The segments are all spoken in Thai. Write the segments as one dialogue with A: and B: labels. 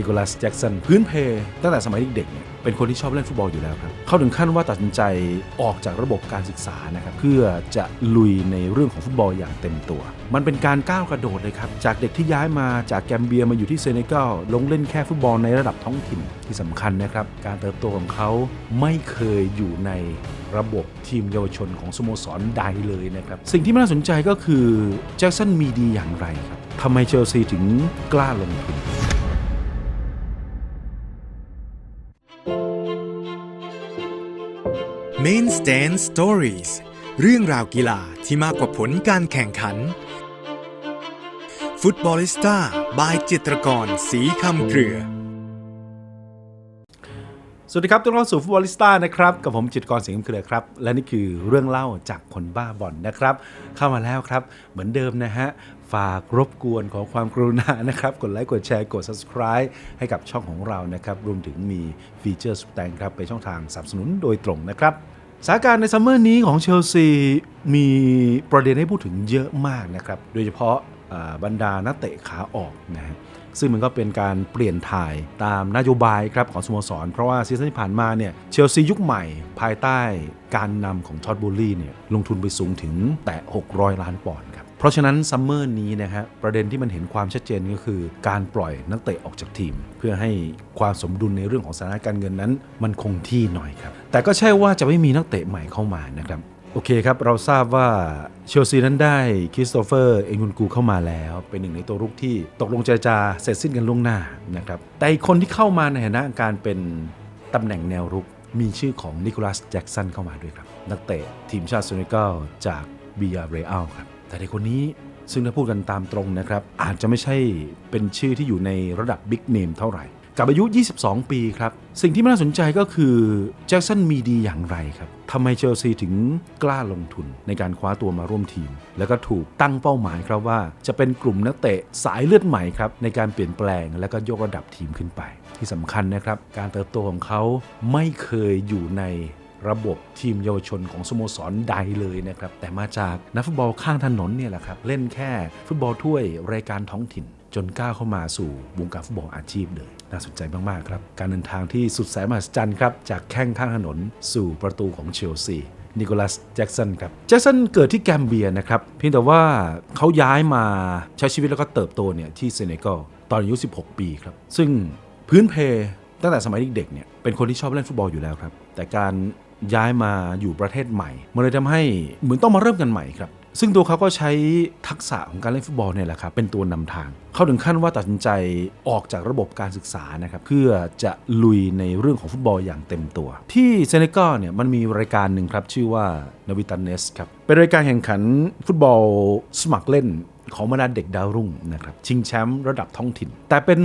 A: นิโคลัสแจ็กสันพื้นเพ ตั้งแต่สมัยเด็กๆเนี่ยเป็นคนที่ชอบเล่นฟุตบอลอยู่แล้วครับ เขาถึงขั้นว่าตัดสินใจออกจากระบบการศึกษานะครับ เพื่อจะลุยในเรื่องของฟุตบอลอย่างเต็มตัว มันเป็นการก้าวกระโดดเลยครับ จากเด็กที่ย้ายมาจากแกมเบียมาอยู่ที่เซเนกัลลงเล่นแค่ฟุตบอลในระดับท้องถิ่นที่สำคัญนะครับ การเติบโตของเขาไม่เคยอยู่ในระบบทีมเยาวชนของสโมสรใดเลยนะครับ สิ่งที่น่าสนใจก็คือแจ็คสันมีดีอย่างไรครับทำไมเชลซีถึงกล้าลงทุน
B: Main Stand Stories เรื่องราวกีฬาที่มากกว่าผลการแข่งขัน ฟุตบอลิสต้าบายจิตรกรสีคำเครือ
A: สวัสดีครับต้อนรับสู่ฟุตบอลิสต้านะครับ กับผมจิตรกรสิงห์เครือครับ และนี่คือเรื่องเล่าจากคนบ้าบอลนะครับ เข้ามาแล้วครับ เหมือนเดิมนะฮะฝากรบกวนขอความกรุณานะครับกดไลค์กดแชร์กด subscribe ให้กับช่องของเรานะครับ รวมถึงมีฟีเจอร์สุดแตงครับเป็นช่องทางสนับสนุนโดยตรงนะครับ สถานการณ์ในซัมเมอร์นี้ของเชลซีมีประเด็นให้พูดถึงเยอะมากนะครับ โดยเฉพาะบรรดานักเตะขาออกนะฮะซึ่งมันก็เป็นการเปลี่ยนถ่ายตามนโยบายครับของสโมสร เพราะว่าซีซั่นที่ผ่านมาเนี่ยเชลซียุคใหม่ภายใต้การนำของท็อตบูลลี่เนี่ยลงทุนไปสูงถึงแตะ600 ล้านปอนด์ เพราะฉะนั้นซัมเมอร์นี้นะฮะประเด็นที่มันเห็นความชัดเจนก็คือ การปล่อยนักเตะออกจากทีม เพื่อให้ความสมดุลในเรื่องของสถานการเงินนั้น มันคงที่หน่อยครับ แต่ก็ใช่ว่าจะไม่มีนักเตะใหม่เข้ามานะครับโอเคครับ เราทราบว่าเชลซีนั้นได้คริสโตเฟอร์เอ็งกุนกูเข้ามาแล้ว เป็นหนึ่งในตัวรุกที่ตกลงเจรจาเสร็จสิ้นกันล่วงหน้านะครับแต่อีกคนที่เข้ามาในฐานะการเป็นตำแหน่งแนวรุกมีชื่อของนิโคลัสแจ็กสันเข้ามาด้วยครับ นักเตะทีมชาติเซเนกัลจากบียาเรอัลครับ แต่ในคนนี้ซึ่งถ้าพูดกันตามตรงนะครับ อาจจะไม่ใช่เป็นชื่อที่อยู่ในระดับบิ๊กเนมเท่าไหร่ กับอายุ 22 ปีครับ สิ่งที่น่าสนใจก็คือแจ็คสันมีดีอย่างไรครับทำไมเชลซีถึงกล้าลงทุนในการคว้าตัวมาร่วมทีม แล้วก็ถูกตั้งเป้าหมายครับว่า จะเป็นกลุ่มนักเตะสายเลือดใหม่ครับในการเปลี่ยนแปลงและก็ยกระดับทีมขึ้นไป ที่สำคัญนะครับ การเติบโตของเขาไม่เคยอยู่ใน ระบบทีมเยาวชนของสโมสรใดเลยนะครับ แต่มาจากนักฟุตบอลข้างถนนเนี่ยแหละครับ เล่นแค่ฟุตบอลถ้วยรายการท้องถิ่น จนก้าวเข้ามาสู่วงการฟุตบอลอาชีพเลยน่าสนใจมาก ๆ ครับ การเดินทางที่สุดแสนมหัศจรรย์ครับ จากแข้งข้างถนนสู่ประตูของเชลซีนิโคลัสแจ็กสันครับแจ็กสันเกิดที่แกมเบียนะครับเพียงแต่ว่าเขาย้ายมาใช้ชีวิตแล้วก็เติบโตเนี่ยที่เซเนกัลตอนอายุ 16 ปีครับ ซึ่งพื้นเพตั้งแต่สมัยเด็กๆเนี่ยเป็นคนที่ชอบเล่นฟุตบอลอยู่แล้วครับ แต่การ ย้ายมาอยู่ประเทศใหม่ มันเลยทำให้เหมือนต้องมาเริ่มกันใหม่ครับ ซึ่งตัวเขาก็ใช้ทักษะของการเล่นฟุตบอลเนี่ยแหละครับเป็นตัวนำทาง เขาถึงขั้นว่าตัดสินใจออกจากระบบการศึกษานะครับเพื่อจะลุยในเรื่องของฟุตบอลอย่างเต็มตัว ที่เซเนกัลเนี่ยมันมีรายการหนึ่งครับชื่อว่านาวิตันเนสครับเป็นรายการแข่งขันฟุตบอลสมัครเล่น ของบรรดาเด็กดาวรุ่งนะครับชิงแชมป์ระดับท้องถิ่น แต่เป็น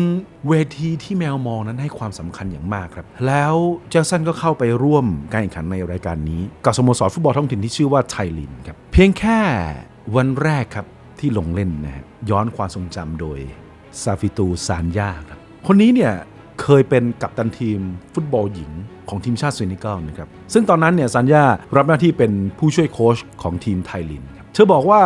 A: เวทีที่แมวมองนั้นให้ความสำคัญอย่างมากครับ แล้วแจ็คสันก็เข้าไปร่วมการแข่งขันในรายการนี้ กับสโมสรฟุตบอลท้องถิ่นที่ชื่อว่าไทลินครับเพียงแค่วันแรกครับที่ลงเล่นนะฮะย้อนความทรงจำโดยซาฟิตูซานยาครับคนนี้เนี่ยเคยเป็นกัปตันทีมฟุตบอลหญิงของทีมชาติเซเนนะครับ ซึ่งตอนนั้นเนี่ยซันยารับหน้าที่เป็นผู้ช่วยโค้ชของทีมไทยลินครับ เธอบอกว่า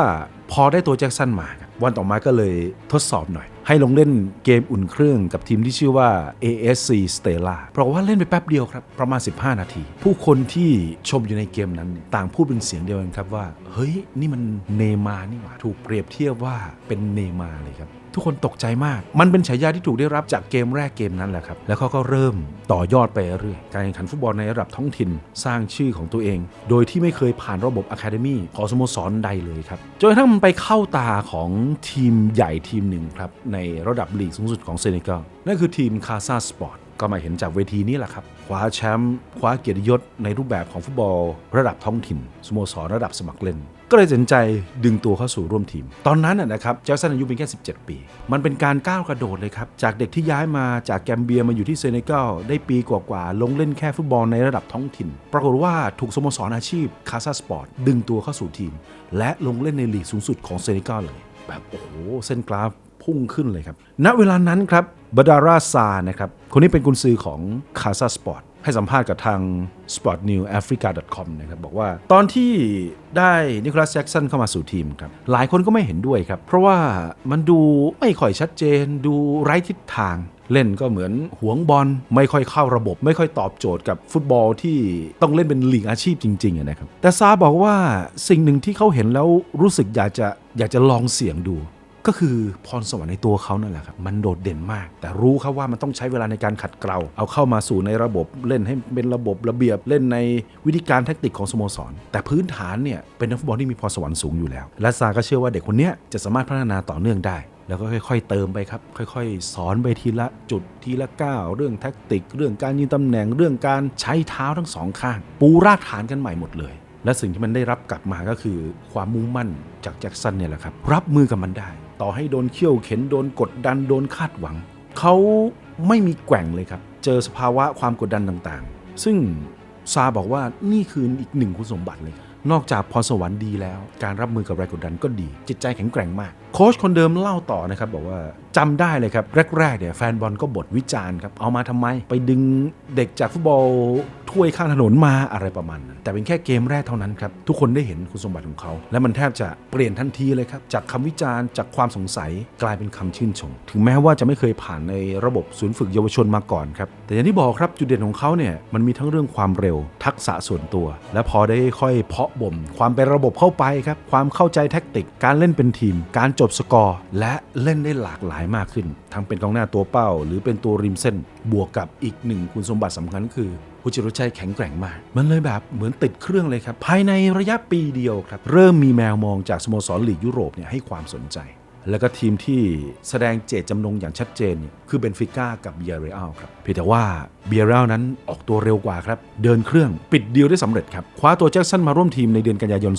A: พอได้ตัวแจ็คสันมา วันต่อมาก็เลยทดสอบหน่อย ให้ลงเล่นเกมอุ่นเครื่องกับทีมที่ชื่อว่า ASC Stella เพราะว่าเล่นไปแป๊บเดียวครับ ประมาณ 15 นาที ผู้คนที่ชมอยู่ในเกมนั้น ต่างพูดเป็นเสียงเดียวกันครับว่า เฮ้ย นี่มันเนมานี่หว่า ถูกเปรียบเทียบว่าเป็นเนมาเลยครับ ทุกคนตกใจมาก มันเป็นฉายาที่ถูกได้รับจากเกมแรกเกมนั้นแหละครับ แล้วเขาก็เริ่มต่อยอดไปเรื่อยการแข่งขันฟุตบอลในระดับท้องถิ่นสร้างชื่อของตัวเอง โดยที่ไม่เคยผ่านระบบอะคาเดมี่ของสโมสรใดเลยครับจนกระทั่งมันไปเข้าตาของทีมใหญ่ทีมหนึ่งครับในระดับลีกสูงสุดของเซเนกัลนั่นคือทีมคาซาสปอร์ต ก็มาเห็นจากเวทีนี้แหละครับคว้าแชมป์คว้าเกียรติยศในรูปแบบของฟุตบอล ระดับท้องถิ่นสโมสรระดับสมัครเล่น ก็เลยตัดสินใจดึงตัวเข้าสู่ร่วมทีม ตอนนั้นนะครับแจ็คสันอายุเพียงแค่ 17 ปี มันเป็นการก้าวกระโดดเลยครับ จากเด็กที่ย้ายมาจากแกมเบียมาอยู่ที่เซเนกัลได้ปีกว่าๆลงเล่นแค่ฟุตบอลในระดับท้องถิ่น ปรากฏว่าถูกสโมสรอาชีพคาซาสปอร์ตดึงตัวเข้าสู่ทีม และลงเล่นในลีกสูงสุดของเซเนกัลเลย แบบโอ้โหเส้นกราฟ พุ่งขึ้นเลยครับ ณ เวลานั้นครับบดาราซานะครับ คนนี้เป็นกุนซือของคาซาสปอร์ตให้สัมภาษณ์กับทาง sportnewafrica.com นะครับบอกว่าตอนที่ได้นิโคลัสแจ็กสันเข้ามาสู่ทีมครับ หลายคนก็ไม่เห็นด้วยครับ เพราะว่ามันดูไม่ค่อยชัดเจน ดูไร้ทิศทาง เล่นก็เหมือนหวงบอลไม่ค่อยเข้าระบบ ไม่ค่อยตอบโจทย์กับฟุตบอลที่ต้องเล่นเป็นลีกอาชีพจริงๆนะครับแต่ซาบอกว่าสิ่งหนึ่งที่เขาเห็นแล้วรู้สึกอยากจะอยากจะลองเสี่ยงดู ก็คือพรสวรรค์ในตัวเขานั่นแหละครับมันโดดเด่นมาก แต่รู้ครับว่ามันต้องใช้เวลาในการขัดเกลาเอาเข้ามาสู่ในระบบเล่นให้เป็นระบบระเบียบเล่นในวิธีการแทคติกของสโมสร แต่พื้นฐานเนี่ยเป็นนักฟุตบอลที่มีพรสวรรค์สูงอยู่แล้ว และซาก็เชื่อว่าเด็กคนนี้จะสามารถพัฒนาต่อเนื่องได้แล้วก็ค่อยๆ เติมไปครับ ค่อยๆ สอนไปทีละจุดทีละก้าวเรื่องแท็กติก เรื่องการยืนตำแหน่งเรื่องการใช้เท้าทั้งสองข้าง ปูรากฐานกันใหม่หมดเลย และสิ่งที่มันได้รับกลับมาก็คือความมุ่งมั่นจากแจ็คสันเนี่ยแหละครับ รับมือกับมันได้ ต่อให้โดนเขี่ยวเข็นโดนกดดันโดนคาดหวัง เขาไม่มีแกว่งเลยครับ เจอสภาวะความกดดันต่างๆ ซึ่งซาบอกว่านี่คืออีกหนึ่งคุณสมบัติเลย นอกจากพรสวรรค์ดีแล้ว การรับมือกับแรงกดดันก็ดี จิตใจแข็งแกร่งมาก โค้ชคนเดิมเล่าต่อนะครับ บอกว่าจำได้เลยครับ แรกๆเนี่ยแฟนบอลก็บทวิจารณ์ครับ เอามาทำไม ไปดึงเด็กจากฟุตบอล ถ้วยข้างถนนมาอะไรประมาณนั้น แต่เป็นแค่เกมแรกเท่านั้นครับ ทุกคนได้เห็นคุณสมบัติของเขา และมันแทบจะเปลี่ยนทันทีเลยครับ จากคำวิจารณ์จากความสงสัยกลายเป็นคำชื่นชม ถึงแม้ว่าจะไม่เคยผ่านในระบบศูนย์ฝึกเยาวชนมาก่อนครับ แต่อย่างที่บอกครับจุดเด่นของเขาเนี่ยมันมีทั้งเรื่องความเร็ว ทักษะส่วนตัว และพอได้ค่อยเพาะบ่ม ความเป็นระบบเข้าไปครับ ความเข้าใจแท็กติก การเล่นเป็นทีม การจบสกอร์ และเล่นได้หลากหลายมากขึ้น ทั้งเป็นกองหน้าตัวเป้า หรือเป็นตัวริมเส้น บวกกับอีกหนึ่งคุณสมบัติสำคัญคือ ผู้จิรชัยแข็งแกร่งมาก มันเลยแบบเหมือนติดเครื่องเลยครับ ภายในระยะปีเดียวครับ เริ่มมีแมวมองจากสโมสรลีกยุโรปเนี่ยให้ความสนใจ แล้วก็ทีมที่แสดงเจตจำนงอย่างชัดเจนเนี่ยคือเบนฟิก้ากับเบียเรอัลครับเพียงแต่ว่าเบียเรอัลนั้นออกตัวเร็วกว่าครับ เดินเครื่องปิดดีลได้สำเร็จครับคว้าตัวแจ็คสันมาร่วมทีมในเดือนกันยายน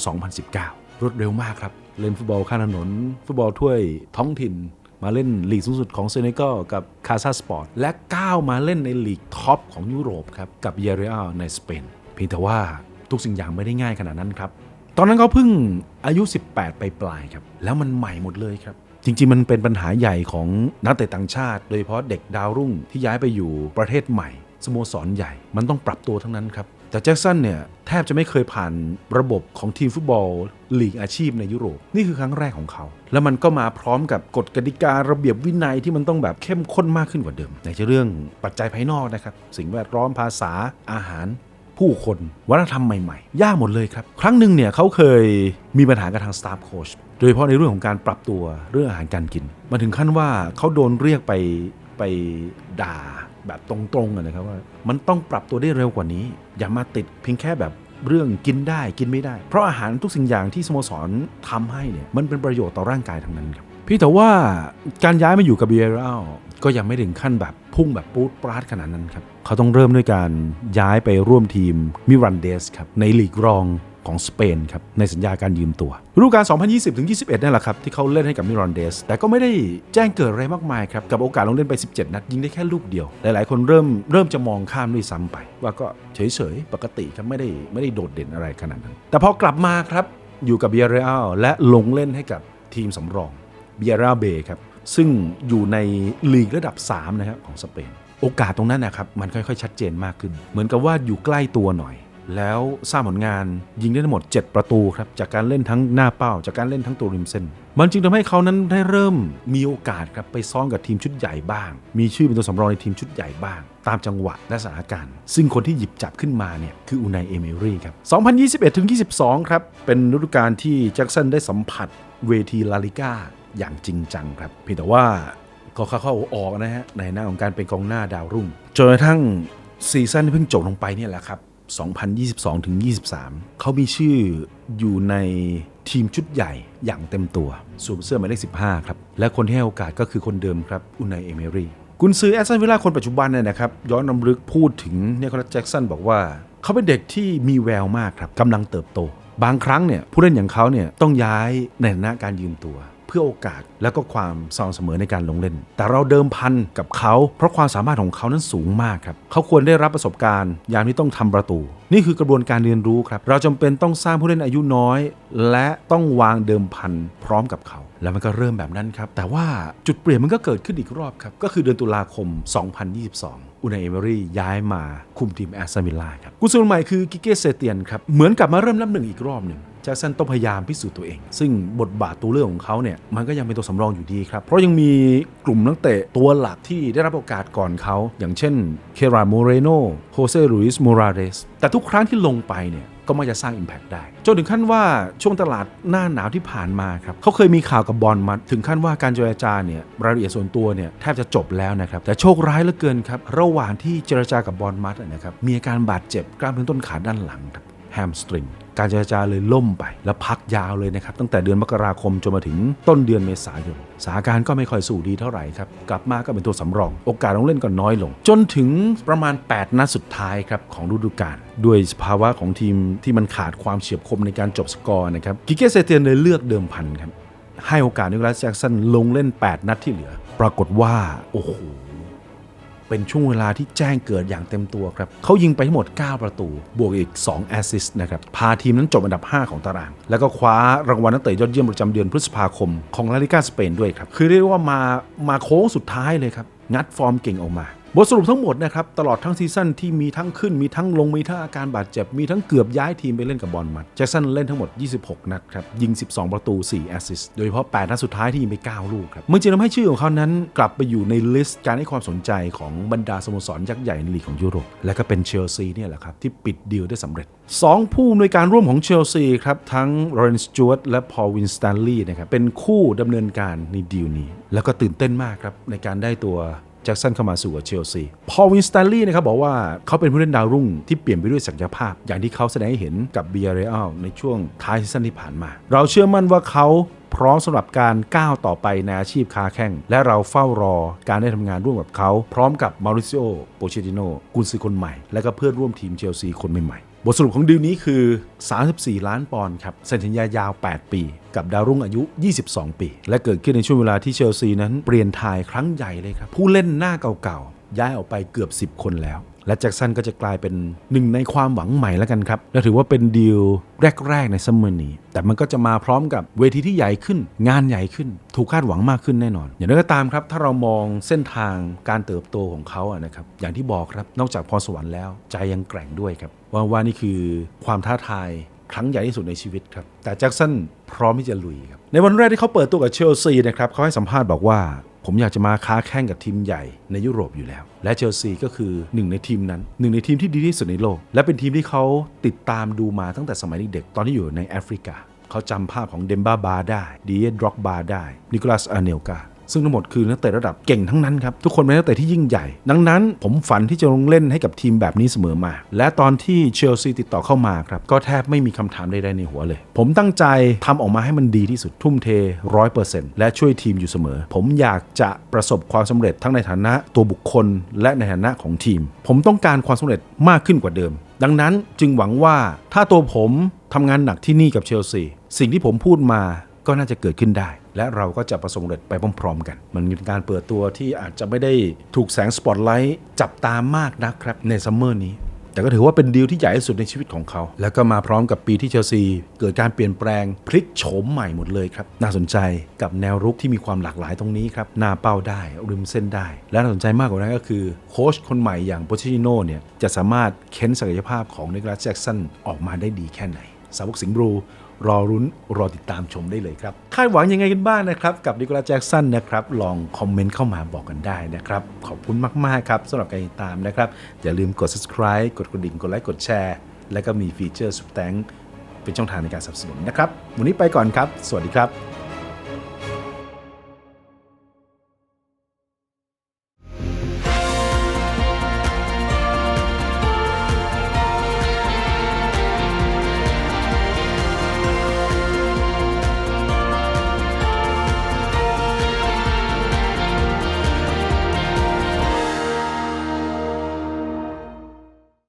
A: 2019 รวดเร็วมากครับเล่นฟุตบอลข้างถนน ฟุตบอลถ้วยท้องถิ่น มาเล่นลีกสูงสุดของเซเนกัลกับคาซาสปอร์ตและก้าวมาเล่นในลีกท็อปของยุโรปครับกับเยเรอัลในสเปนเพียงแต่ว่าทุกสิ่งอย่างไม่ได้ง่ายขนาดนั้นครับ ตอนนั้นเขาเพิ่งอายุ 18 ไปปลายๆครับ แล้วมันใหม่หมดเลยครับ จริงๆ มันเป็นปัญหาใหญ่ของนักเตะต่างชาติ โดยเฉพาะเด็กดาวรุ่งที่ย้ายไปอยู่ประเทศใหม่สโมสรใหญ่ มันต้องปรับตัวทั้งนั้นครับ แต่แจ็คสันเนี่ยแทบจะไม่เคยผ่านระบบของทีมฟุตบอลลีกอาชีพในยุโรป นี่คือครั้งแรกของเขา แล้วมันก็มาพร้อมกับกฎกติการะเบียบวินัยที่มันต้องแบบเข้มข้นมากขึ้นกว่าเดิมในเรื่องปัจจัยภายนอกนะครับสิ่งแวดล้อมภาษาอาหารผู้คนวัฒนธรรมใหม่ๆ ยากหมดเลยครับ ครั้งหนึ่งเนี่ยเขาเคยมีปัญหากับทางสตาฟโค้ชโดยเฉพาะในเรื่องของการปรับตัวเรื่องอาหารการกินมาถึงขั้นว่าเขาโดนเรียกไปไปด่า แบบตรงๆนะครับว่ามันต้องปรับตัวได้เร็วกว่านี้ อย่ามาติดเพียงแค่แบบเรื่องกินได้กินไม่ได้ เพราะอาหารทุกสิ่งอย่างที่สโมสรทำให้เนี่ยมันเป็นประโยชน์ต่อร่างกายทั้งนั้นครับพี่แต่ว่าการย้ายมาอยู่กับเบียร์ลก็ยังไม่ถึงขั้นแบบพุ่งแบบปูดปราดขนาดนั้นครับเขาต้องเริ่มด้วยการย้ายไปร่วมทีมมิรันเดสครับในลีกรอง ของสเปนครับในสัญญาการยืมตัวฤดูกาล 2020-21นั่นแหละครับที่เขาเล่นให้กับมิรันเดส แต่ก็ไม่ได้แจ้งเกิดอะไรมากมายครับ กับโอกาสลงเล่นไป 17 นัดยิงได้แค่ลูกเดียว หลายๆ คนเริ่มเริ่มจะมองข้ามด้วยซ้ำไป ว่าก็เฉยๆ ปกติครับไม่ได้ไม่ได้โดดเด่นอะไรขนาดนั้น แต่พอกลับมาครับอยู่กับเบียร์เรอัลและลงเล่นให้กับทีมสำรองเบียราเบครับซึ่งอยู่ในลีกระดับ 3 นะครับของสเปน โอกาสตรงนั้นนะครับมันค่อยๆ ชัดเจนมากขึ้น เหมือนกับว่าอยู่ใกล้ตัวหน่อย แล้วสร้างผลงานยิงได้ทั้งหมด 7 ประตูครับจากการเล่นทั้งหน้าเป้า จากการเล่นทั้งตัวริมเส้น มันจึงทำให้เขานั้นได้เริ่มมีโอกาสครับไปซ้อมกับทีมชุดใหญ่บ้าง มีชื่อเป็นตัวสำรองในทีมชุดใหญ่บ้าง ตามจังหวะและสถานการณ์ ซึ่งคนที่หยิบจับขึ้นมาเนี่ยคืออูนายเอเมรี่ครับ 2021ถึง22 ครับเป็นฤดูกาลที่แจ็คสันได้สัมผัสเวทีลาลิก้าอย่างจริงจังครับเพียงแต่ว่าก็เข้าเข้าออกนะฮะในหน้าของการเป็นกองหน้าดาวรุ่งจนกระทั่งซีซั่นที่เพิ่งจบลงไปเนี่ยแหละครับ 2022-23 เขามีชื่ออยู่ในทีมชุดใหญ่อย่างเต็มตัวสวมเสื้อหมายเลข 15 ครับ และคนที่ให้โอกาสก็คือคนเดิมครับอุนายเอเมรี่กุนซือแอสตันวิลล่าคนปัจจุบันเนี่ยนะครับย้อนนำลึกพูดถึงเนโคลัสแจ็กสันบอกว่า เขาเป็นเด็กที่มีแววมากครับกำลังเติบโต บางครั้งเนี่ยผู้เล่นอย่างเขาเนี่ยต้องย้ายในฐานะการยืมตัว เพื่อโอกาส และก็ความสม่ำเสมอในการลงเล่น แต่เราเดิมพันกับเขา เพราะความสามารถของเขานั้นสูงมากครับเขาควรได้รับประสบการณ์ยามที่ต้องทำประตู นี่คือกระบวนการเรียนรู้ครับ เราจำเป็นต้องสร้างผู้เล่นอายุน้อย และต้องวางเดิมพันพร้อมกับเขา แล้วมันก็เริ่มแบบนั้นครับ แต่ว่าจุดเปลี่ยนมันก็เกิดขึ้นอีกรอบครับ ก็คือเดือนตุลาคม 2022อุนายเอเมรี่ย้ายมาคุมทีมแอสตันวิลล่าครับกุศลใหม่คือกิเกเซเตียนครับ เหมือนกลับมาเริ่มนับหนึ่งอีกรอบหนึ่ง แจ็คสันต้องพยายามพิสูจน์ตัวเอง ซึ่งบทบาทตัวเลือกของเขาเนี่ยมันก็ยังเป็นตัวสำรองอยู่ดีครับ เพราะยังมีกลุ่มนักเตะตัวหลักที่ได้รับโอกาสก่อนเขา อย่างเช่นเคราโมเรโนโฮเซลุยส์โมราเรสแต่ทุกครั้งที่ลงไปเนี่ยก็มักจะสร้าง Impact ได้ จนถึงขั้นว่าช่วงตลาดหน้าหนาวที่ผ่านมาครับเขาเคยมีข่าวกับบอลมาถึงขั้นว่าการเจรจาเนี่ยรายละเอียดส่วนตัวเนี่ยแทบจะจบแล้วนะครับแต่โชคร้ายเหลือเกินครับระหว่างที่เจรจากับบอลมัดนะครับมีอาการบาดเจ็บกล้ามเนื้อต้นขาด้านหลังครับ แฮมสตริงการเจรจาเลยล่มไป แล้วพักยาวเลยนะครับ ตั้งแต่เดือนมกราคมจนมาถึงต้นเดือนเมษายนสถานการณ์ก็ไม่ค่อยสู้ดีเท่าไหร่ครับ กลับมาก็เป็นตัวสำรอง โอกาสลงเล่นก็น้อยลง จนถึงประมาณ 8 นัดสุดท้ายครับของฤดูกาลด้วยสภาวะของทีมที่มันขาดความเฉียบคมในการจบสกอร์นะครับกิเกเซเตียนเลยเลือกเดิมพันครับให้โอกาสนิโคลัสแจ็กสันลงเล่น 8 นัดที่เหลือ ปรากฏว่าโอ้โห เป็นช่วงเวลาที่แจ้งเกิดอย่างเต็มตัวครับเขายิงไปทั้งหมด 9 ประตู บวกอีก 2 แอสซิสต์นะครับ พาทีมนั้นจบอันดับ 5 ของตาราง แล้วก็คว้ารางวัลนักเตะยอดเยี่ยมประจำเดือนพฤษภาคมของลาลิกาสเปนด้วยครับ คือเรียกว่ามามาโค้งสุดท้ายเลยครับ งัดฟอร์มเก่งออกมา บทสรุปทั้งหมดนะครับตลอดทั้งซีซั่นที่มีทั้งขึ้นมีทั้งลงมีทั้งอาการบาดเจ็บ มีทั้งเกือบย้ายทีมไปเล่นกับบอลมัดแจ็คสันเล่นทั้งหมด 26 นัดครับ ยิง 12 ประตู 4 แอสซิสต์โดยเฉพาะ 8 นัดสุดท้ายที่ยิงไป 9 ลูกครับมันจึงทำให้ชื่อของเขานั้นกลับไปอยู่ในลิสต์การให้ความสนใจของบรรดาสโมสรยักษ์ใหญ่ในลีกของยุโรปและก็เป็นเชลซีเนี่ยแหละครับที่ปิดดีลได้สำเร็จ 2 ผู้อำนวยการร่วมของเชลซีครับทั้งโรเรนสจวตและพอลวินสแตนลีย์นะครับเป็นคู่ดำเนินการในดีลนี้ แล้วก็ตื่นเต้นมากครับในการได้ตัว จ็คสันเข้ามาสู่กับเชลซี พอลวินสแตนลีย์นะครับบอกว่าเขาเป็นผู้เล่นดาวรุ่งที่เปลี่ยนไปด้วยศักยภาพ อย่างที่เขาแสดงให้เห็นกับเบียเรอัลในช่วงท้ายซีซั่นที่ผ่านมา เราเชื่อมั่นว่าเขาพร้อมสำหรับการก้าวต่อไปในอาชีพค้าแข่ง และเราเฝ้ารอการได้ทำงานร่วมกับเขา พร้อมกับมาริซิโอโปเชติโนกุนซือคนใหม่ และก็เพื่อนร่วมทีมเชลซีคนใหม่ๆ บทสรุปของดีลนี้คือ 34 ล้านปอนด์ครับเซ็นสัญญายาว 8 ปี กับดาวรุ่งอายุ 22 ปี และเกิดขึ้นในช่วงเวลาที่เชลซีนั้นเปลี่ยนทายครั้งใหญ่เลยครับ ผู้เล่นหน้าเก่าๆ ย้ายออกไปเกือบ 10 คนแล้ว และแจ็คสันก็จะกลายเป็นหนึ่งในความหวังใหม่แล้วกันครับ และถือว่าเป็นดีลแรก ๆ ในซัมเมอร์นี้ แต่มันก็จะมาพร้อมกับเวทีที่ใหญ่ขึ้น งานใหญ่ขึ้น ถูกคาดหวังมากขึ้นแน่นอน อย่างไรก็ตามครับ ถ้าเรามองเส้นทางการเติบโตของเขาอะนะครับ อย่างที่บอกครับ นอกจากพรสวรรค์แล้ว ใจยังแกร่งด้วยครับ ว่าว่านี่คือความท้าทายครั้งใหญ่ที่สุดในชีวิตครับ แต่แจ็คสันพร้อมที่จะลุยครับ ในวันแรกที่เขาเปิดตัวกับเชลซีนะครับ เขาให้สัมภาษณ์บอกว่า ผมอยากจะมาค้าแข่งกับทีมใหญ่ในยุโรปอยู่แล้ว และเชลซีก็คือหนึ่งในทีมนั้นหนึ่งในทีมที่ดีที่สุดในโลก และเป็นทีมที่เขาติดตามดูมาตั้งแต่สมัยเด็กๆตอนที่อยู่ในแอฟริกา เขาจำภาพของเดมบ้าบาได้ดีเอดร็อกบาได้นิโคลัสอาเนลกา ซึ่งทั้งหมดคือนักเตะระดับเก่งทั้งนั้นครับ ทุกคนเป็นนักเตะที่ยิ่งใหญ่ ดังนั้นผมฝันที่จะลงเล่นให้กับทีมแบบนี้เสมอมา และตอนที่เชลซีติดต่อเข้ามาครับ ก็แทบไม่มีคำถามใดๆในหัวเลย ผมตั้งใจทำออกมาให้มันดีที่สุดทุ่มเทร้อยเปอร์เซ็นต์และช่วยทีมอยู่เสมอ ผมอยากจะประสบความสำเร็จทั้งในฐานะตัวบุคคล และในฐานะของทีม ผมต้องการความสำเร็จมากขึ้นกว่าเดิม ดังนั้นจึงหวังว่าถ้าตัวผมทำงานหนักที่นี่กับเชลซีสิ่งที่ผมพูดมาก็น่าจะเกิดขึ้นได้ และเราก็จะประสบความสำเร็จไปพร้อมๆกัน มันเป็นการเปิดตัวที่อาจจะไม่ได้ถูกแสงสปอตไลท์จับตามากนักครับในซัมเมอร์นี้แต่ก็ถือว่าเป็นดีลที่ใหญ่ที่สุดในชีวิตของเขา แล้วก็มาพร้อมกับปีที่เชลซี เกิดการเปลี่ยนแปลงพลิกโฉมใหม่หมดเลยครับ น่าสนใจกับแนวรุกที่มีความหลากหลายตรงนี้ครับ หน้าเป้าได้ ริมเส้นได้ และน่าสนใจมากกว่านั้นก็คือโค้ชคนใหม่อย่างโปเชติโน่เนี่ย จะสามารถเค้นศักยภาพของนิโคลัสแจ็กสันออกมาได้ดีแค่ไหน สาวกสิงห์บลู รอรุ้นรอติดตามชมได้เลยครับ คาดหวังยังไงกันบ้างนะครับ กับนิโคลัสแจ็กสันนะครับ ลองคอมเมนต์เข้ามาบอกกันได้นะครับ ขอบคุณมาก ๆ ครับสำหรับการติดตามนะครับ อย่าลืมกด subscribe กดกระดิ่งกดไลค์กดแชร์ และก็มีฟีเจอร์สุดแตงเป็นช่องทางในการสนับสนุนนะครับ วันนี้ไปก่อนครับ สวัสดีครับ